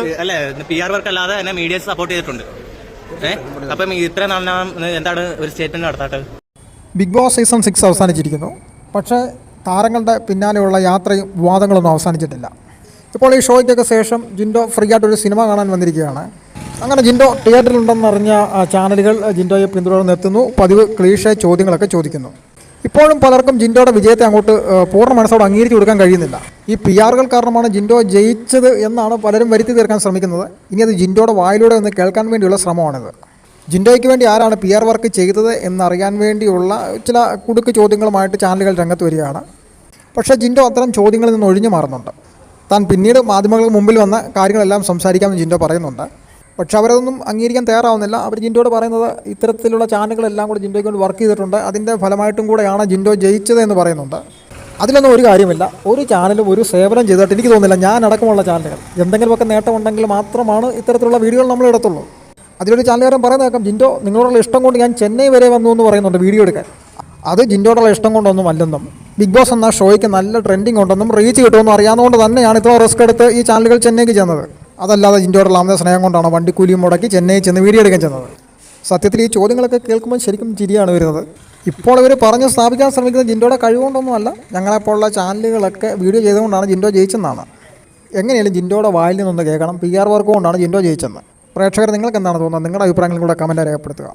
ഒരുപാട് അല്ലെ P R work അല്ലാതെ എന്നെ മീഡിയസ് സപ്പോർട്ട് ചെയ്തിട്ടുണ്ട്. ഏഹ് അപ്പം ഇത്ര നാൾ എന്താണ് ഒരു സ്റ്റേറ്റ്മെന്റ് നടത്താട്ട് ബിഗ് ബോസ് സീസൺ സിക്സ് അവസാനിച്ചിരിക്കുന്നു. പക്ഷേ താരങ്ങളുടെ പിന്നാലെയുള്ള യാത്രയും വിവാദങ്ങളൊന്നും അവസാനിച്ചിട്ടില്ല. ഇപ്പോൾ ഈ ഷോയ്ക്കൊക്കെ ശേഷം ജിൻഡോ ഫ്രീ ആയിട്ടൊരു സിനിമ കാണാൻ വന്നിരിക്കുകയാണ്. അങ്ങനെ ജിൻഡോ തിയേറ്ററിലുണ്ടെന്നറിഞ്ഞ ചാനലുകൾ ജിൻഡോയെ പിന്തുടർന്ന് എത്തുന്നു. പതിവ് ക്ലീഷ ചോദ്യങ്ങളൊക്കെ ചോദിക്കുന്നു. ഇപ്പോഴും പലർക്കും ജിൻഡോയുടെ വിജയത്തെ അങ്ങോട്ട് പൂർണ മനസ്സോട് അംഗീകരിച്ചു കൊടുക്കാൻ കഴിയുന്നില്ല. ഈ പി ആറുകൾ കാരണമാണ് ജിൻഡോ ജയിച്ചത് എന്നാണ് പലരും വരുത്തി തീർക്കാൻ ശ്രമിക്കുന്നത്. ഇനി അത് ജിൻഡോയുടെ വായിലൂടെ ഒന്ന് കേൾക്കാൻ വേണ്ടിയുള്ള ശ്രമമാണിത്. ജിൻഡോയ്ക്ക് വേണ്ടി ആരാണ് പി ആർ വർക്ക് ചെയ്തത് എന്നറിയാൻ വേണ്ടിയുള്ള ചില കുടുക്ക് ചോദ്യങ്ങളുമായിട്ട് ചാനലുകൾ രംഗത്ത് വരികയാണ്. പക്ഷേ ജിൻഡോ അത്തരം ചോദ്യങ്ങളിൽ നിന്ന് ഒഴിഞ്ഞു മാറുന്നുണ്ട്. താൻ പിന്നീട് മാധ്യമങ്ങൾക്ക് മുമ്പിൽ വന്ന കാര്യങ്ങളെല്ലാം സംസാരിക്കാമെന്ന് ജിൻഡോ പറയുന്നുണ്ട്. പക്ഷേ അവരതൊന്നും അംഗീകരിക്കാൻ തയ്യാറാവുന്നില്ല. അവർ ജിൻഡോയോട് പറയുന്നത് ഇത്തരത്തിലുള്ള ചാനലുകളെല്ലാം കൂടി ജിൻഡോയ്ക്ക് വേണ്ടി വർക്ക് ചെയ്തിട്ടുണ്ട്. അതിന്റെ ഫലമായിട്ടും കൂടെയാണ് ജിൻഡോ ജയിച്ചത് എന്ന് പറയുന്നുണ്ട്. അതിലൊന്നും ഒരു കാര്യമില്ല. ഒരു ചാനലും ഒരു സേവനം ചെയ്തിട്ട് എനിക്ക് തോന്നുന്നില്ല. ഞാൻ അടക്കമുള്ള ചാനലുകൾ. എന്തെങ്കിലുമൊക്കെ നേട്ടമുണ്ടെങ്കിൽ മാത്രമാണ് ഇത്തരത്തിലുള്ള വീഡിയോകൾ നമ്മൾ എടുത്തുള്ളൂ അതിലൊരു ചാനലുകാരൻ പറയുന്ന കേൾക്കാം ജിൻഡോ നിങ്ങളോടുള്ള ഇഷ്ടം കൊണ്ട് ഞാൻ ചെന്നൈ വരെ വന്നു എന്ന് പറയുന്നുണ്ട് വീഡിയോ എടുക്കാൻ. അത് ജിൻഡോടുള്ള ഇഷ്ടം കൊണ്ടൊന്നും അല്ലെന്നും. ബിഗ് ബോസ് എന്ന ഷോയ്ക്ക് നല്ല ട്രെൻഡിങ് ഉണ്ടെന്നും റീച്ച് കിട്ടുമെന്നും അറിയാവുന്നതുകൊണ്ട് തന്നെയാണ് ഇത്ര റിസ്ക് എടുത്ത് ഈ ചാനലുകൾ ചെന്നൈക്ക് ചെന്നത്. അതല്ലാതെ ജിൻഡോടുള്ള അമിത സ്നേഹം കൊണ്ടാണ് വണ്ടിക്കൂലിയും മുടക്കി ചെന്നൈ ചെന്ന് വീഡിയോ എടുക്കാൻ ചെന്നത്. സത്യത്തിൽ ഈ ചോദ്യങ്ങളൊക്കെ കേൾക്കുമ്പോൾ ശരിക്കും ചിരിയാണ് വരുന്നത്. ഇപ്പോൾ ഇവർ പറഞ്ഞ് സ്ഥാപിക്കാൻ ശ്രമിക്കുന്നത് ജിൻഡോയുടെ കഴിവുകൊണ്ടൊന്നുമല്ല. ഞങ്ങളെപ്പോലുള്ള ചാനലുകളൊക്കെ വീഡിയോ ചെയ്തുകൊണ്ടാണ് ജിൻഡോ ജയിച്ചെന്നാണ്. എങ്ങനെയാലും ജിൻഡോയുടെ വായിൽ നിന്നൊന്ന് കേൾക്കണം. പി ആർ വർക്ക് കൊണ്ടാണ് ജിൻഡോ ജയിച്ചെന്ന്. പ്രേക്ഷകർ നിങ്ങൾക്ക് എന്താണ് തോന്നുന്നത്? നിങ്ങളുടെ അഭിപ്രായങ്ങളും കൂടെ കമന്റ് രേഖപ്പെടുത്തുക.